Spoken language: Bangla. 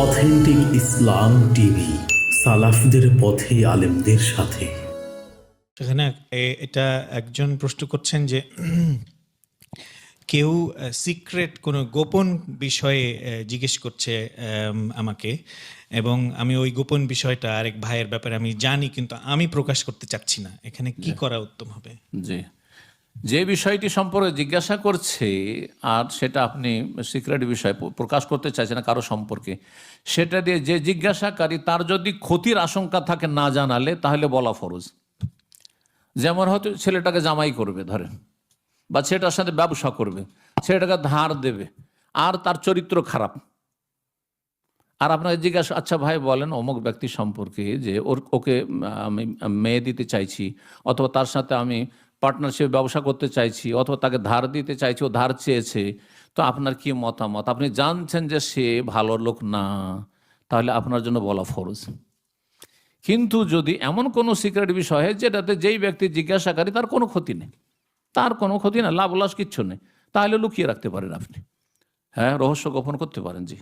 অথেন্টিক ইসলাম টিভি সালাফদের পথে আলেমদের সাথে। সেখানে এটা একজন প্রশ্ন করছেন যে কেউ সিক্রেট কোনো গোপন বিষয়ে জিজ্ঞেস করছে আম, আমাকে। এবং আমি ওই গোপন বিষয়টা আরেক ভাইয়ের ব্যাপারে আমি জানি কিন্তু আমি প্রকাশ করতে চাচ্ছি না। এখানে কি করা উত্তম হবে? জি। যে বিষয়টি সম্পর্কে জিজ্ঞাসা করছে, আর সেটা আপনি সিক্রেট বিষয় প্রকাশ করতে চাইছেন কারও সম্পর্কে, সেটা দিয়ে যে জিজ্ঞাসাকারী তার যদি ক্ষতির আশঙ্কা থাকে না জানালে, তাহলে বলা ফরজ। যেমন হয়তো ছেলেটাকে জামাই করবে, ধরেন, বা ছেলেটার সাথে ব্যবসা করবে, ছেলেটাকে ধার দেবে, আর তার চরিত্র খারাপ। আর আপনাকে জিজ্ঞাসা আচ্ছা ভাই বলেন, অমুক ব্যক্তি সম্পর্কে যে ওর, ওকে আমি মেয়ে দিতে চাইছি, অথবা তার সাথে আমি পার্টনারশিপ ব্যবসা করতে চাইছি, অথবা তাকে ধার দিতে চাইছি, ও ধার চেয়েছে, তো আপনার কি মতামত? আপনি জানছেন যে সে ভালো লোক না, তাহলে আপনার জন্য বলা ফরজ। কিন্তু যদি এমন কোনো সিক্রেট বিষয় যেটাতে যেই ব্যক্তি জিজ্ঞাসাকারী, তার কোনো ক্ষতি নেই। তার কোনো ক্ষতি না, লাভ লস কিচ্ছু নেই। তাহলে লুকিয়ে রাখতে পারেন আপনি। হ্যাঁ রহস্য গোপন করতে পারেন, জি।